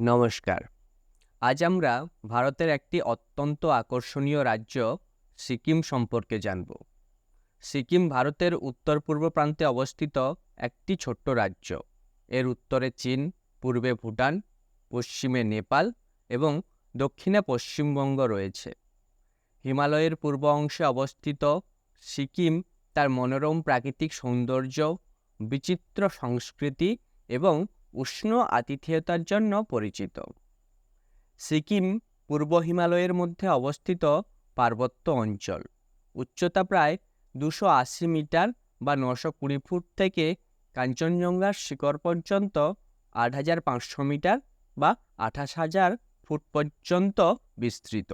নমস্কার। আজ আমরা ভারতের একটি অত্যন্ত আকর্ষণীয় রাজ্য সিকিম সম্পর্কে জানব। সিকিম ভারতের উত্তর পূর্ব প্রান্তে অবস্থিত একটি ছোট্ট রাজ্য। এর উত্তরে চীন, পূর্বে ভুটান, পশ্চিমে নেপাল এবং দক্ষিণে পশ্চিমবঙ্গ রয়েছে। হিমালয়ের পূর্ব অংশে অবস্থিত সিকিম তার মনোরম প্রাকৃতিক সৌন্দর্য, বিচিত্র সংস্কৃতি এবং উষ্ণ আতিথেয়তার জন্য পরিচিত। সিকিম পূর্ব হিমালয়ের মধ্যে অবস্থিত পার্বত্য অঞ্চল। উচ্চতা প্রায় দুশো আশি মিটার বা নশো কুড়ি ফুট থেকে কাঞ্চনজঙ্ঘার শিখর পর্যন্ত আট হাজার পাঁচশো মিটার বা আঠাশ হাজার ফুট পর্যন্ত বিস্তৃত।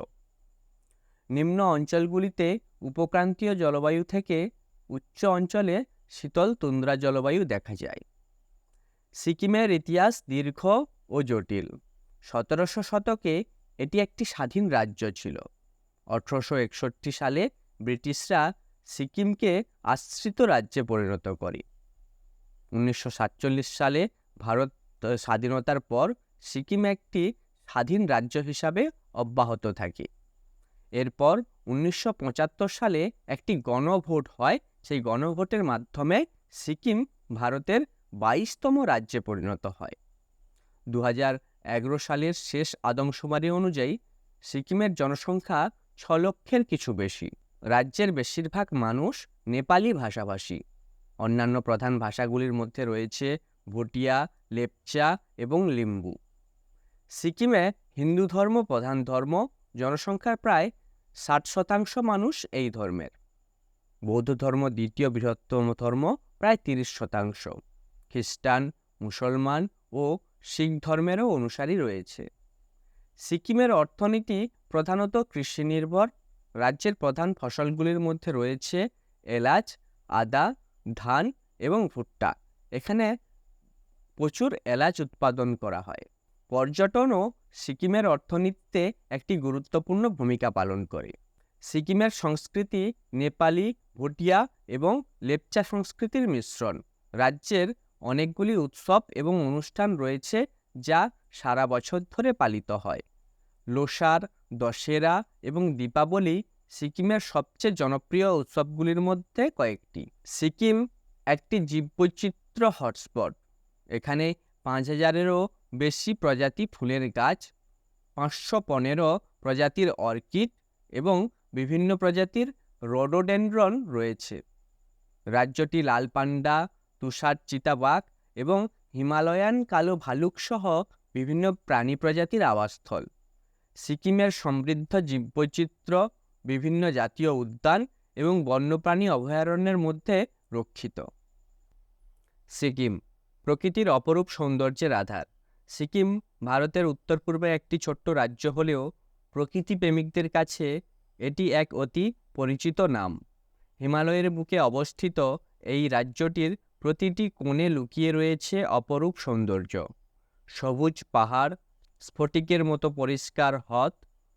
নিম্ন অঞ্চলগুলিতে উপক্রান্তীয় জলবায়ু থেকে উচ্চ অঞ্চলে শীতল তুন্দ্রা জলবায়ু দেখা যায়। সিকিমের ইতিহাস দীর্ঘ ও জটিল। সতেরোশো শতকে এটি একটি স্বাধীন রাজ্য ছিল। আঠারোশো একষট্টি সালে ব্রিটিশরা সিকিমকে আশ্রিত রাজ্যে পরিণত করে। উনিশশো সাতচল্লিশ সালে ভারত স্বাধীনতার পর সিকিম একটি স্বাধীন রাজ্য হিসাবে অব্যাহত থাকে। এরপর উনিশশো পঁচাত্তর সালে একটি গণভোট হয়। সেই গণভোটের মাধ্যমে সিকিম ভারতের বাইশতম রাজ্যে পরিণত হয়। দু এগারো সালের শেষ আদমশুমারি অনুযায়ী সিকিমের জনসংখ্যা ছ লক্ষের কিছু বেশি। রাজ্যের বেশিরভাগ মানুষ নেপালি ভাষাভাষী। অন্যান্য প্রধান ভাষাগুলির মধ্যে রয়েছে ভুটিয়া, লেপচা এবং লিম্বু। সিকিমে হিন্দু ধর্ম প্রধান ধর্ম, জনসংখ্যার প্রায় ষাট শতাংশ মানুষ এই ধর্মের। বৌদ্ধ ধর্ম দ্বিতীয় বৃহত্তম ধর্ম, প্রায় তিরিশ শতাংশ। খ্রিস্টান, মুসলমান ও শিখ ধর্মেরও অনুসারী রয়েছে। সিকিমের অর্থনীতি প্রধানত কৃষি নির্ভর রাজ্যের প্রধান ফসলগুলির মধ্যে রয়েছে এলাচ, আদা, ধান এবং ভুট্টা। এখানে প্রচুর এলাচ উৎপাদন করা হয়। পর্যটনও সিকিমের অর্থনীতিতে একটি গুরুত্বপূর্ণ ভূমিকা পালন করে। সিকিমের সংস্কৃতি নেপালি, ভুটিয়া এবং লেপচা সংস্কৃতির মিশ্রণ। রাজ্যের অনেকগুলি উৎসব এবং অনুষ্ঠান রয়েছে যা সারা বছর ধরে পালিত হয়। লোসার, দশেরা এবং দীপাবলি সিকিমের সবচেয়ে জনপ্রিয় উৎসবগুলির মধ্যে কয়েকটি। সিকিম একটি জীববৈচিত্র্য হটস্পট। এখানে পাঁচ হাজারেরও বেশি প্রজাতি ফুলের গাছ, পাঁচশো পনেরো প্রজাতির অর্কিড এবং বিভিন্ন প্রজাতির রোডোডেন্ড্রন রয়েছে। রাজ্যটি লাল পান্ডা তুষার চিতাবাঘ এবং হিমালয়ান কালো ভালুক সহ বিভিন্ন প্রাণী প্রজাতির আবাসস্থল। সিকিমের সমৃদ্ধ জীববৈচিত্র্য, বিভিন্ন জাতীয় উদ্যান এবং বন্যপ্রাণী অভয়ারণ্যের মধ্যে রক্ষিত। সিকিম, প্রকৃতির অপরূপ সৌন্দর্যের আধার। সিকিম, ভারতের উত্তর পূর্বে একটি ছোট্ট রাজ্য হলেও প্রকৃতি প্রেমিকদের কাছে এটি এক অতি পরিচিত নাম। হিমালয়ের বুকে অবস্থিত এই রাজ্যটির প্রতিটি কোণে লুকিয়ে রয়েছে অপরূপ সৌন্দর্য। সবুজ পাহাড়, স্ফটিকের মতো পরিষ্কার হ্রদ,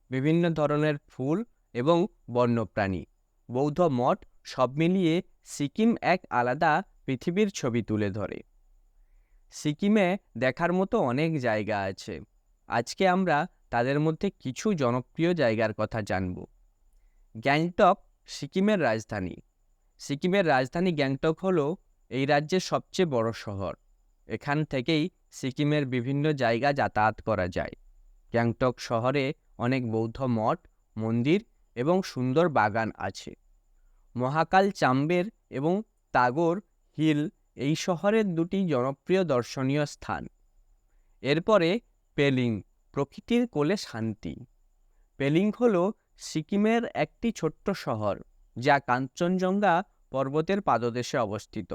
বিভিন্ন ধরনের ফুল এবং বন্যপ্রাণী। বৌদ্ধ মঠ সব মিলিয়ে সিকিম এক আলাদা পৃথিবীর ছবি তুলে ধরে। সিকিমে দেখার মতো অনেক জায়গা আছে। আজকে আমরা তাদের মধ্যে কিছু জনপ্রিয় জায়গার কথা জানব। গ্যাংটক, সিকিমের রাজধানী। সিকিমের রাজধানী গ্যাংটক হল এই রাজ্যের সবচেয়ে বড় শহর। এখান থেকেই সিকিমের বিভিন্ন জায়গা যাতায়াত করা যায়। গ্যাংটক শহরে অনেক বৌদ্ধ মঠ, মন্দির এবং সুন্দর বাগান আছে। মহাকাল চাম্বের এবং তাগর হিল এই শহরের দুটি জনপ্রিয় দর্শনীয় স্থান। এরপরে পেলিং, প্রকৃতির কোলে শান্তি। পেলিং হল সিকিমের একটি ছোট্ট শহর, যা কাঞ্চনজঙ্ঘা পর্বতের পাদদেশে অবস্থিত।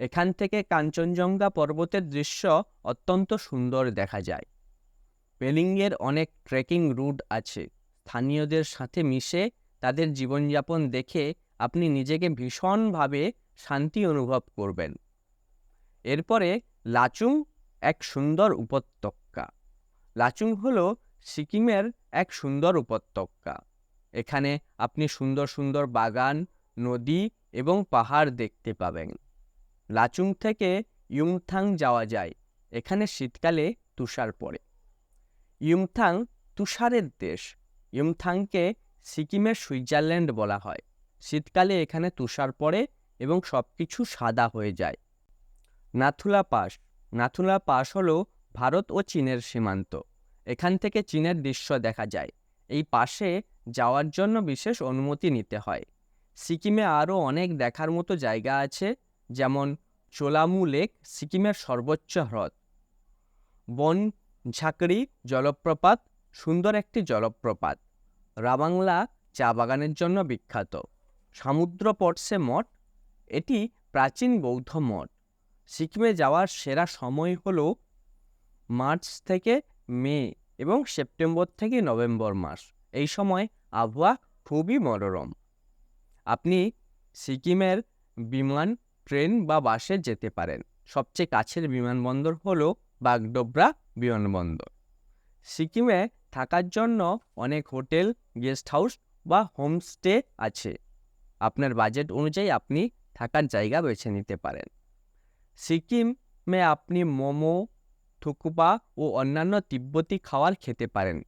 এখান থেকে কাঞ্চনজঙ্ঘা পর্বতের দৃশ্য অত্যন্ত সুন্দর দেখা যায়। পেলিংয়ের অনেক ট্রেকিং রুট আছে। স্থানীয়দের সাথে মিশে তাদের জীবনযাপন দেখে আপনি নিজেকে ভীষণভাবে শান্তি অনুভব করবেন। এরপরে লাচুং এক সুন্দর উপত্যকা। লাচুং হল সিকিমের এক সুন্দর উপত্যকা। এখানে আপনি সুন্দর সুন্দর বাগান, নদী এবং পাহাড় দেখতে পাবেন। লাচুং থেকে ইয়ুংথাং যাওয়া যায়। এখানে শীতকালে তুষার পড়ে। ইয়ুমথাং তুষারের দেশ। ইয়ুমথাংকে সিকিমের সুইজারল্যান্ড বলা হয়। শীতকালে এখানে তুষার পড়ে এবং সব কিছু সাদা হয়ে যায়। নাথুলা পাস নাথুলা পাস হলো ভারত ও চীনের সীমান্ত। এখান থেকে চীনের দৃশ্য দেখা যায়। এই পাশে যাওয়ার জন্য বিশেষ অনুমতি নিতে হয়। সিকিমে আরও অনেক দেখার মতো জায়গা আছে যেমন চোলামু লেক, সিকিমের সর্বোচ্চ হ্রদ। বন, ঝাঁকড়ি, জলপ্রপাত, সুন্দর একটি জলপ্রপাত। রাবাংলা চা বাগানের জন্য বিখ্যাত। সমুদ্র পটসে মঠ, এটি প্রাচীন বৌদ্ধ মঠ। সিকিমে যাওয়ার সেরা সময় হল মার্চ থেকে মে এবং সেপ্টেম্বর থেকে নভেম্বর মাস। এই সময় আবহাওয়া খুবই মনোরম। আপনি সিকিমের বিমান ট্রেন বা বাসে যেতে পারেন। সবচেয়ে কাছের বিমানবন্দর হলো বাগডোবরা বিমানবন্দর। সিকিমে থাকার জন্য অনেক হোটেল, গেস্ট হাউস বা হোমস্টে আছে। আপনার বাজেট অনুযায়ী আপনি থাকার জায়গা বেছে নিতে পারেন। সিকিমে আপনি মোমো, থুকুপা ও অন্যান্য তিব্বতি খাবার খেতে পারেন।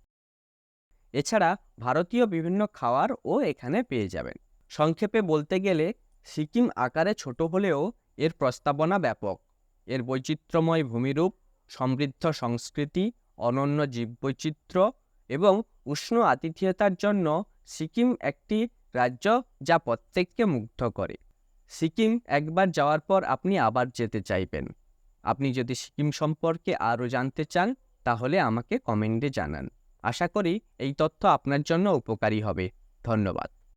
এছাড়া ভারতীয় বিভিন্ন খাবারও এখানে পেয়ে যাবেন। সংক্ষেপে বলতে গেলে সিকিম আকারে ছোট হলেও এর প্রস্তাবনা ব্যাপক। এর বৈচিত্র্যময় ভূমিরূপ, সমৃদ্ধ সংস্কৃতি, অনন্য জীববৈচিত্র্য এবং উষ্ণ আতিথেয়তার জন্য সিকিম একটি রাজ্য যা প্রত্যেককে মুগ্ধ করে। সিকিম একবার যাওয়ার পর আপনি আবার যেতে চাইবেন। আপনি যদি সিকিম সম্পর্কে আরও জানতে চান, তাহলে আমাকে কমেন্টে জানান। আশা করি এই তথ্য আপনার জন্য উপকারী হবে। ধন্যবাদ।